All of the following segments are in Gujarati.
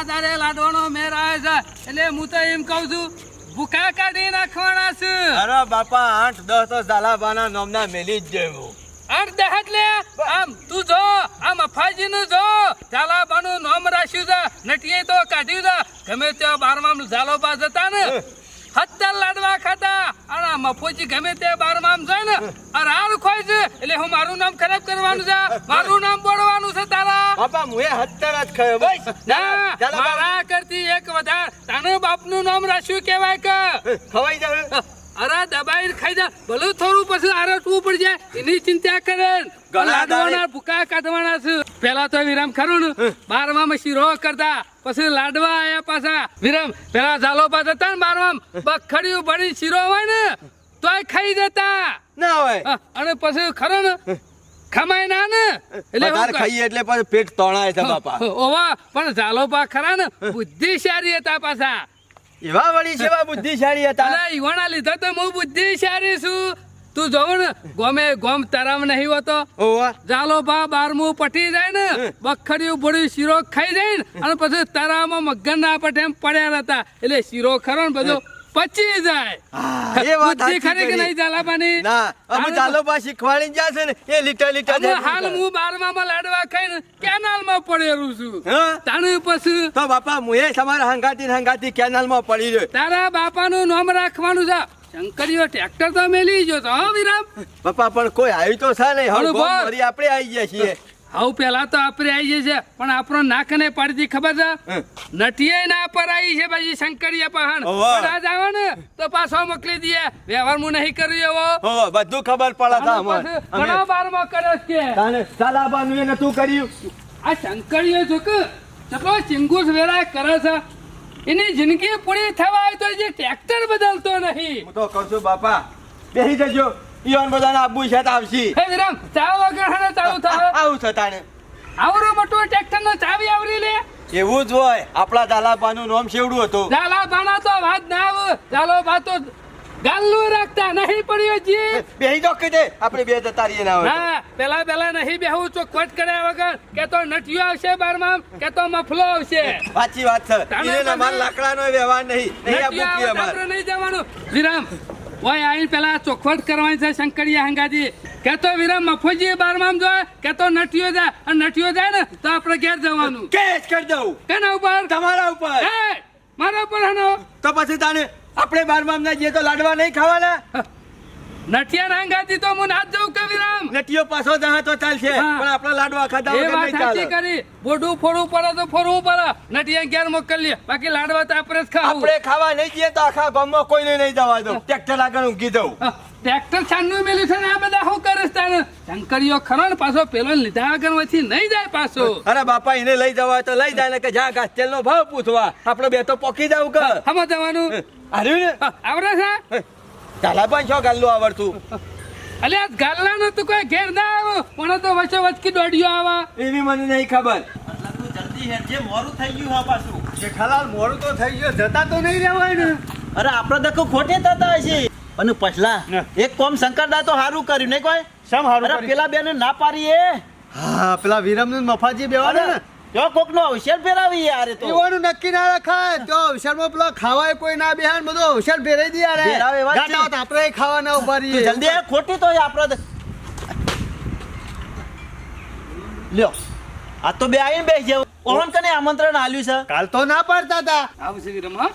આ તારે લાડવાનો મેર આવે છે. એટલે હું તો એમ કહું છું ભૂખા કાઢી નાખવાના છે. અરે બાપા આઠ દસ તો ઝાલાબાના નોમના મેલી જ જેવું આઠ દહ લે આમ તું જો આમ અફાજી નું જો. ઝાલાબાનું નામ રાખ્યું છે નટીએ તો કાઢ્યું છે. ગમે ત્યાં બારમા ઝાલોબા જતા ને આ મફોજી ગમે તે બારમામ જાય ને અરે હાર ખોય છે એટલે હું મારું નામ ખરાબ કરવાનું છે મારું નામ બોલવાનું છે તારા. બાપા મુએ હત્તર જ ખાયો. ભાઈ ના મારા કરતી એક વધાર. તાનું બાપનું નામ રાખ્યું કહેવાય કે? ખવાઈ જાવ. અરે દબાઈ ખાઈ જા. ભલે થોડું પછી આરટવું પડી જાય. એની ચિંતા કરે. ગળા દવાના ભૂકા કાઢવાના છે. પેલા તો વિરામ ખરું ને. બારવામાં શીરો કરતા. પછી લાડવા આયા પાછા. વિરામ. પેલા ઝાલો પાસ હતા ને બખડિયું ભરી શીરો હોય ને તોય ખાઈ જતા. ના હોય. અને પછી ખરો ને ખમાય ના ને. એટલે ખાઈએ એટલે પછી પેટ તણાય છે બાપા. ઓવા પણ ઝાલો પા ખરા ને. બુદ્ધિશાળી હતા પાછા. એવા વળી છે બુદ્ધિશાળી હતા. અલા ઈવાના લીધા તો હું બુદ્ધિશાળી છું. તું જોવ ને ગોમે ગોમ તરામ નહીં હોતો. ચાલો બા બારમું પટી જાય ને બખડિયું બોડી શીરો ખાઈ જાય ને અને પછી તરામાં મગન ના પટે એમ પડ્યા હતા એટલે શીરો ખરો ને બધો પચી જાય એ વાત ખરી કે નહીં જાલાબાની ના અમે તારે શીખવાડી જ છે ને એ લીટર લીટર હાલ કરે. હું બારમામાં લાડવા ખાઈને કેનાલમાં પડેલું છું. તાણે પછી તો બાપા મુએ તમારા હંગાતી હંગાતી કેનાલમાં પડી રહ્યો. તારા બાપાનું નામ રાખવાનું છે. શંકરીઓ ટ્રેક્ટર તો મેલી ગયો તો હો વિરામ? બાપા પણ કોઈ આવી તો છે નહીં. બરોબર. આપણે આવી ગયા છીએ. હવે પેલા તો આપણે આવી છે પણ આપણો નાક ને પાડી ખબર છે? નટીએ ના પર આવી છે ભાઈ શંકરિયા પહાણ. આજ આવે ને તો પાછો મોકલી દઈએ. વ્યવહાર હું નહીં કર્યું એવો. બધું ખબર પડે છે અને અમને. પછી અમે ઘણો બારમો કર્યો છે. તાને સાલાબાનું એ નતું કર્યું. આ શંકરીયો જો કે ચકલો ચિંગુસ વેરા કરે છે. એની જિંદગી પૂરી થવા આવી તો જે ટ્રેક્ટર બદલતો નહીં. હું તો કહું છું બાપા બેસી જજો. ઈવન બધાને આબુ છે આવશી હે વિરામ ચા વગર હને ચાલુ થાય આવું તાણે. આવરો મોટો ટ્રેક્ટર નો ચાવી આવરી લે. એવું જ હોય. આપણા દાલાબાનું નામ શેવડું હતું. ઝાલા બાના તો વાત ના આવે. ઝાલો બા તો ગાલ્લું રાખતા નહીં પડ્યો જી બેહી દો કીધે. આપણે બે જતા રહીએ ના હોય પેલા પેલા નહીં બેહું ચોખવટ કર્યા વગર કે તો નટિયો આવશે બારમાં કે તો મફલો આવશે. સાચી વાત છે. એને માર લાકડાનો વ્યવહાર નહીં. નહીં આ બુકી અમારે. નહીં જવાનું. વિરામ ઓય આઈને પેલા ચોખવટ કરવાની છે શંકરિયા હંગાજી. કે તો વિરામ મફોજી બારમામ જો કે તો નટિયો જાય. અને નટિયો જાય ને તો આપણે ઘેર જવાનું. કેસ કરી દઉં. કેના ઉપર? તમારા ઉપર. મારા ઉપર હનો. તો પછી તાને આપણે બારમામ ના જઈએ તો લાડવા નહીં ખાવાના? નટિયા હંગાજી તો હું ના જ જઉં કે વિરામ? પાછો જહા તો ચાલશે. પણ આપણા લાડવા ખાધા એ વાત સાચી કરી. બોડું ફોડવું પડે તો ફોડવું પડે. નટિયા ઘેર મોકલીએ બાકી લાડવા તો આપણે જ ખાવું. આપણે ખાવા નહીં જઈએ તો આખા ગામમાં કોઈને નહીં જવા દઉં. ટ્રેક્ટર આગળ ઊંઘી દઉં ટ્રેક્ટર છાનનું મેલ્યું છે ને આ બધા શું કરે તારે શંકરીઓ ખરો ને પાછો પેલો લીધા આગળ વચ્ચે નહીં જાય પાછો. અરે બાપા એને લઈ જવા તો લઈ જાય ને કે જા ઘાસ તેલનો ભાવ પૂછવા. આપણે બે તો પોકી જાવ કે હમ જવાનું. આવ્યું ને? આવડે છે? ચાલા પણ છો ગાલું આવડતું? અલે આ ગાલ્લા નો તું કોઈ ઘેર ના આવ્યો. પણ તો વચ્ચે વચકી દોડ્યો આવા. એવી મને નહીં ખબર. જલ્દી હેર જે મોરું થઈ ગયું હા પાછું. જેઠાલાલ મોડું તો થઈ ગયું જતા તો નહીં રહેવાય ને. અરે આપણે દકો ખોટે થતા હશે. અને પછલા એક કોમ શંકરદા તો હારું કર્યું નહીં કોઈ? સમ અરે પેલા બેને ના પારીએ હા પેલા વિરમ મફાજી બેવાને ને. જો કોક નો અવસર ફેરાવી યાર તો. ઈવાનું નક્કી ના રખાય. તો અવસરમાં પેલા ખાવાય કોઈ ના બેહાન બધું અવસર ફેરાઈ દે યાર. ગાંડા હોત આપણે ખાવા ના ઊભા તું રહીએ જલ્દી આ ખોટી તો આપણે લ્યો. આ તો બે આવીને બેસી જાવ કોણ કને આમંત્રણ આલ્યું છે? કાલ તો ના પાડતા હતા આવશે વિરમ હા.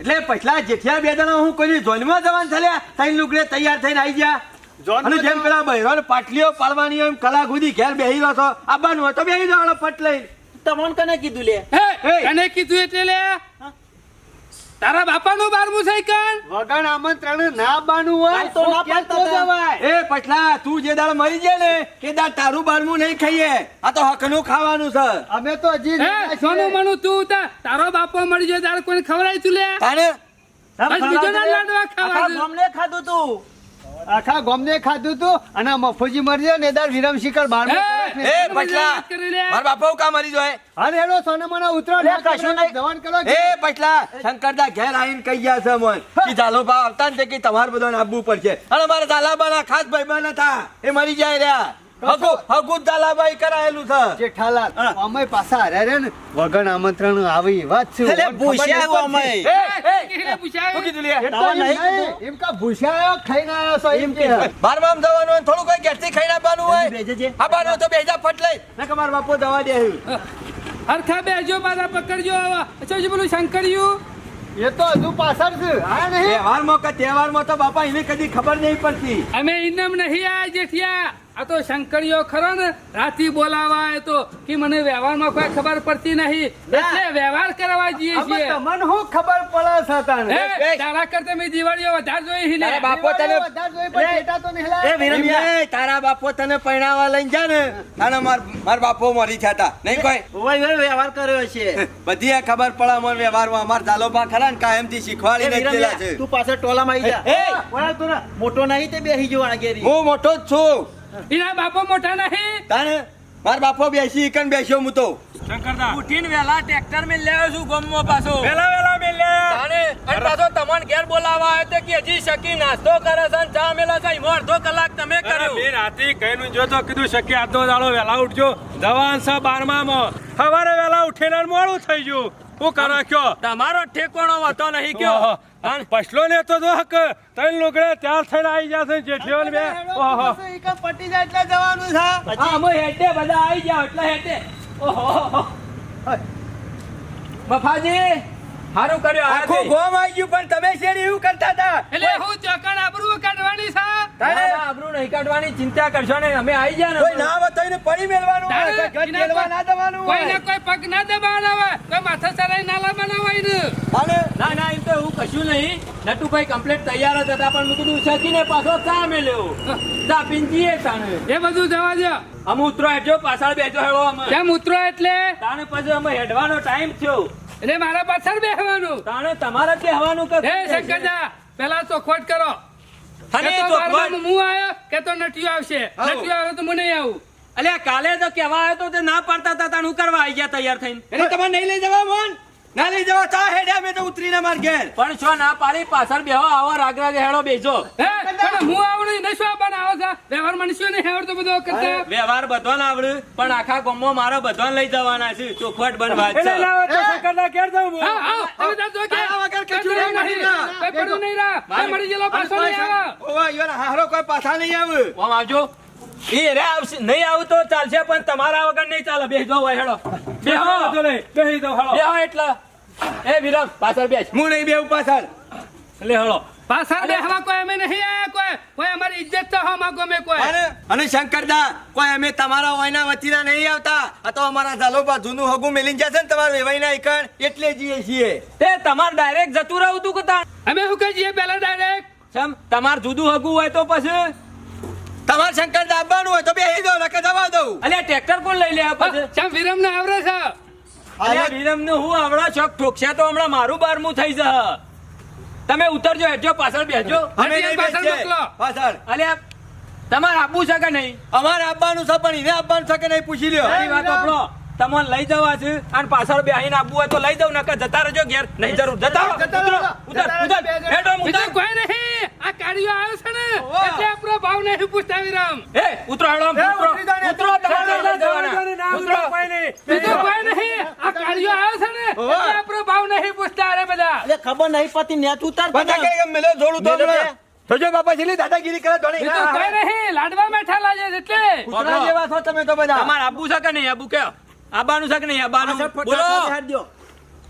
એટલે પછલા જેઠિયા બે જણા હું કોઈ જોનમાં જવાન થયા થઈને લુગડે તૈયાર થઈને આવી ગયા. અને જેમ પેલા બહેરો પાટલીઓ પાડવાની એમ કલાક સુધી ઘેર બેહી રહ્યો છો. આવવાનું હોય તો બેહી જવાનો પટ લઈને. તમને કને કીધું લે. કને કીધું એટલે લે? તારા બાપાનું બારમું છે કાન વગણ આમંત્રણ ના બાનું હોય તો ના પાડતા જવાય? એ પટલા તું જે દાળ મરી જાય ને કે દાળ તારું બારમું નહીં ખાઈએ. આ તો હકનું ખાવાનું છે. અમે તો હજી સોનું મનું તું તા તારો બાપો મરી જાય દાળ કોઈને ખવડાય તું લે? તારે? બસ બીજો ના લાડવા ખાવા આખા ખાધું તું. આખા ગોમને ખાધું તું અને મફુજી મરી જાય ને દાર વિરમ શિખર બાર એ પટલા! મારા બાપા કા મરી જોય? અરે એનો સોને મને ઉતરો લે, કશું નહીં. દવાન કરો એ પટલા! શંકરદા ઘેર આવીને કહી ગયા છે મન કે ઝાલો બા આવતા ને કે તમારે બધાને આવવું પડશે. અને મારા ઝાલાબાના ખાસ ભાઈ ભાઈબંધ હતા. એ મરી જાય રહ્યા. હગુ હગુ કરાયેલું છે. જેઠાલાલ અમે પાછા હાર્યા ને વગર આમંત્રણ આવી વાત છે. એટલે ભૂસ્યા અમે. એ, એ, એટલે કીધું લે? એ તો તાવા એમ નહીં નહીં, એમ કા ભૂસ્યા ખાઈને આવ્યો છો, એમ કે. બારમામ જવાનું હોય થોડું કોઈ ઘેરથી ખાઈને આવવાનું હોય. આવવાનું તો બેજા ફટ લઈ. ના કે મારા બાપો દવા દે હરખા બેજો મારા પકડજો અચ્છા શંકરિયું? એ તો હજુ પાછળ છે. હા નહીં? તહેવારમાં કે તહેવારમાં તો બાપા એને કદી ખબર નહીં પડતી. અમે ઇનામ નહીં આ જેઠિયા આ તો શંકરીઓ ખરો ને રાતી બોલાવા તો કે મને વ્યવહારમાં કોઈ ખબર પડતી નહીં. એટલે વ્યવહાર કરવા જઈએ છીએ. તમને શું ખબર પડે છે તાને? તારા કરતા મેં દિવાળીઓ વધારે જોઈ હી ને. બાપો તને વધારે જોઈ પણ ડેટા તો નહીં એ તારા બાપો તને પરણાવવા લઈને જા ને. અને માર માર બાપો મરી થયા હતા નહીં કોઈ? ઓય ઓય વ્યવહાર કર્યો છે. બધી આ ખબર પડે મને વ્યવહારમાં. અમાર ઝાલોબા ખરા ને કાયમથી થી શીખવાડી નાખેલા છે. તું પાછળ ટોલામાં આવી જા. એ! વળાવ તું ના. મોટો નહીં તે બેસી જો ગેરી હું મોટો જ છું. એના બાપો મોટા નહીં. તાને માર બાપો બેસી કન બેસ્યો હું તો. ઉઠીને વેલા ટ્રેક્ટર મેં લેવો છું ગમમો પાછો. વેલા વેલા મેલ્યા તાણે અને પાછો તમને ઘેર બોલાવા આવ્યો તે કે હજી શકી નાસ્તો કરે છે ચા મેલા છે એમાં અડધો કલાક તમે કર્યો. બે રાતી કઈનું જો તો કીધું શક્ય આજનો દાડો વેલા ઉઠજો. જવાન છે બારમામાં. સવારે વહેલા ઉઠીને મોડું થઈ ગયું. હું કરો કયો? તમારો ઠેકોણો હતો નહીં કયો. પછલો ને તો જો હક ત્રણ લોગડે ત્યાર થઈને આવી જશે જેઠીઓ ને બે. ઓહો. પટી જાય એટલે જવાનું છે. હા અમે હેટે બધા આવી જાવ એટલે હેટે ઓહો મફાજી હારું કર્યો આખો ગોમ આવી ગયું પણ તમે શેરી એવું કરતા હતા. એટલે હું ચોકણ આબરૂ કાઢવાની છે? તારે આબરૂ નહીં કાઢવાની ચિંતા કરશો ને અમે આવી જાય કોઈ ના બતાવીને પડી મેળવાનું ઘર એના ના દેવાનું કોઈ કોઈને કોઈ પગ ના દબાવવાના હોય કોઈ માથા સરાઈ ના લાવવાના હોય ને. અને ના ના એમ તો એવું કશું નહીં. નટુભાઈ કમ્પ્લેટ તૈયાર જ હતા પણ મેં કીધું શકીને પાછો ચા મેલ્યો ચા પીંજીએ તાણે. એ બધું જવા દો અમે ઉતરો હેઠો પાછળ બેઠો હેડો અમે. કેમ ઉતરો એટલે? તાણે પછી અમે હેડવાનો ટાઈમ થયો. એટલે મારા પાછળ બેહવાનું. તાણે તમારે બેહવાનું કે હે શંકરદા પેલા ચોખવટ કરો. તો બારમાં હું આયો કે તો નટિયો આવશે. નટિયો આવે તો હું નહીં આવું. અલ્યા કાલે તો કેવા આવ્યો તો તે ના પાડતા હતા તાણ હું કરવા આવી ગયા તૈયાર થઈને? એટલે તમારે નહીં લઈ જવા મોન ના લઈ જવા તા હેડે મેં તો ઉતરીને માર ઘેર. પણ છો ના પાડી પાછળ બેહો આવો રાગ રાગ હેડો બેજો હે પણ હું આવડું ને શું બનાવો છે. વ્યવહાર મનુષ્યો ને આવડતો બધો કરતા વ્યવહાર બધોને આવડું પણ આખા ગોમો મારો બધો લઈ જવાના છે. ચોખવટ બન વાત એટલે છે. લાવો તો ના ઘેર જાવ હું. હા, તમે તાર જો કે. આયા વગર કશું નહીં નહીં. કોઈ પડું નહીં રા. મરી ગયેલો પાછો નહીં આવો. ઓવા ઈવન હારો કોઈ પાછા નહીં આવે. આમ આવજો. એ રે આવશે નહીં આવું તો ચાલશે પણ તમારા વગર નહીં ચાલે. બેસજો હોય હેડો બેહો. નહીં. બેહો એટલે. એ વિરમ પાછળ બેસ. હું નહીં બેવું પાછળ. લે હેડો પાછળ બેહવા કોઈ અમે નહીં આયા કોઈ. કોઈ અમારી ઇજ્જત તો હો માગો મેં કોઈ. અને અને શંકરદા કોઈ અમે તમારા વાયના વતીના નહીં આવતા. આ તો અમારા ઝાલોબા જૂનું હગું મેલીને જશે ને તમારા વેવાઈના ઈકણ એટલે જઈએ છીએ. તે તમારે ડાયરેક્ટ જતું રહું તું કે અમે શું કહીએ direct? સમ તમારે જુદું હગું હોય તો પછી? તમારે શંકર દાબવાનું હોય તો બે દો નકે દવા દઉં. અલ્યા ટ્રેક્ટર કોણ લઈ લે પછી હા, શ્યામ વિરમને આવરે છે. અલ્યા વિરમનું હું હમણાં છોક ઠોકશે તો હમણાં મારું બારમું થઈ જશે. તમે ઉતરજો હેઠજો પાછળ બેસજો. અમે નહીં પાછળ મોકલો. પાછળ. અલ્યા તમારે આપવું છે કે નહીં? અમારે આપવાનું છે પણ એને આપવાનું છે કે નહીં પૂછી લ્યો. વાત સાંભળો. તમને લઈ જવા છે અને પાછળ બેહીને આપવું હોય તો લઈ જાવ નકર જતા રહેજો ઘેર નહીં જરૂર જતા. હેઠો આમ બીજું ઉતર. કોઈ નહીં. આ કાર્યો આવ્યો છે ને એટલે આપણો ભાવ નહીં પૂછતા વિરમ. એ, ઉતરો, હેડો ઉતરો. ઉતરી ને. તમારે લઈ જવાના. ઉતરો. ઉતરો, કોઈ નહીં. બીજો કોઈ નહીં. આ કાર્યો આવ્યો છે ને એટલે આપણો ભાવ નહીં પૂછતા અરે બધા એટલે ખબર નહીં પતિ નેટ ઉતાર બધા કે મેલે જોડું તો. જોજો બાપા છેલ્લી દાદાગીરી કરે ધોણી. બીજું કઈ નહીં. લાડવા મેઠા લાગે છે એટલે કુતરા જેવા છો તમે તો બધા તમારે આબુ છે કે નહીં આબુ કે આબાનું છે કે નહીં આબાનું. બોલો.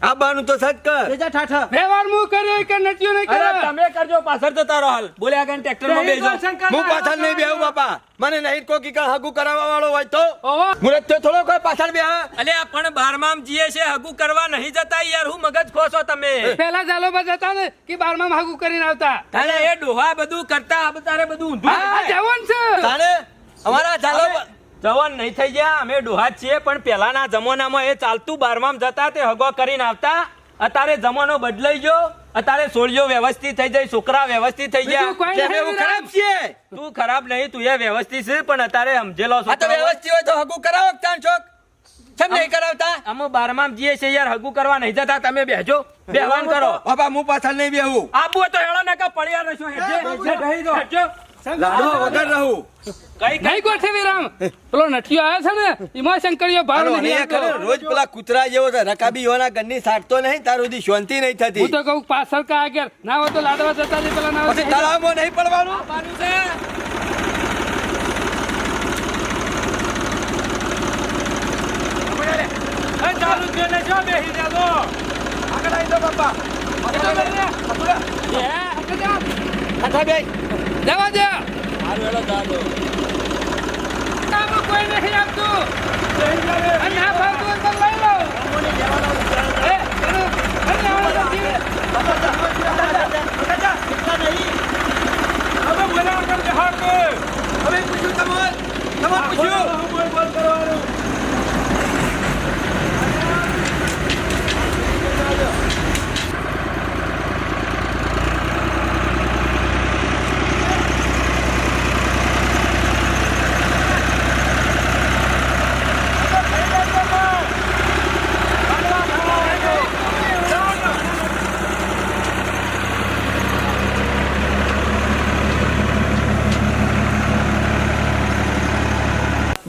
આબાનું તો સજ કર. વ્યવહાર મુ કર્યો કે નટિયો નહીં અરે કર્યો? તમે કરજો પાછળ તો તારો હાલ. બોલ્યા કે ટ્રેક્ટરમાં બેજો. હું પાછળ નહીં બેહું બાપા. મને નહીં કોઈ કીકર હગુ કરાવવા વાળો હોય તો? મુરત તો થોડો કોઈ પાછળ બેહ. અલ્યા પણ બારમામ જીએ છે હગુ કરવા નહીં જતા યાર. હું મગજ ખોસો તમે. પેલા જાલોબા જતા ને કે બારમાં હગુ કરીને આવતા? અરે એ ડોહા બધું કરતા આ તારે બધું ઊંધું જવન છે. તારે? અમારા ચાલો જવાન નહીં થઈ ગયા અમે ડોહા છીએ પણ પહેલાના જમાનામાં એ ચાલતું બારમામ જતા તે હગો કરીને આવતા. અત્યારે જમાનો બદલાઈ ગયો અત્યારે સોળિયો વ્યવસ્થિત થઈ જાય છોકરા વ્યવસ્થિત થઈ ગયા. ખરાબ છીએ? તું ખરાબ નહીં તું એ વ્યવસ્થિત છે પણ અત્યારે સમજેલો તો વ્યવસ્થિત હોય તો હગું કરાવો તાન છોક કેમ નહીં કરાવતા? અમે બારમામ જીએ છીએ યાર હગું કરવા નહીં જતા તમે બેહજો. બેહવાન કરો. બાપા હું પાછળ નહીં બેહું. આબુ તો હેળો ને કા પડ્યા વગર રહું. કઈ નહીં ગોઠવી રામ પેલો નઠિયો આવ્યો છે ને એમાં શંકરિયો મને રોજ પેલા કૂતરા જેવો છે રકાબી યોના ગન્ની સાટતો નહીં તાર સુધી શાંતિ નહીં થતી. હું તો કહું પાછળ કા આગળ. ના હોય તો લાડવા જતા નહીં પેલા ના હોય પછી તળાવમાં નહીં પડવાનું? એ ચાલુ છે ને જો બેસી જાજો આગળ આવી જાઓ બાપા આગળ જા. ખાધા બે જવા દે. આમાં કોઈ નથી આપતું. અને ના ભાવતું હોય તો લઈ લો. હવે પૂછ્યું તમારે તમારે પૂછ્યું બોલ બોલ કરવાનું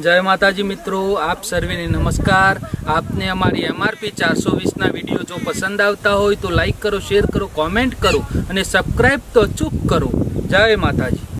જય માતાજી મિત્રો, આપ સર્વેને નમસ્કાર. આપને અમારી એમઆરપી ચારસો વીસના વીડિયો જો પસંદ આવતા હોય તો લાઈક કરો, શેર કરો, કોમેન્ટ કરો અને સબસ્ક્રાઈબ તો અચૂક કરો. જય માતાજી.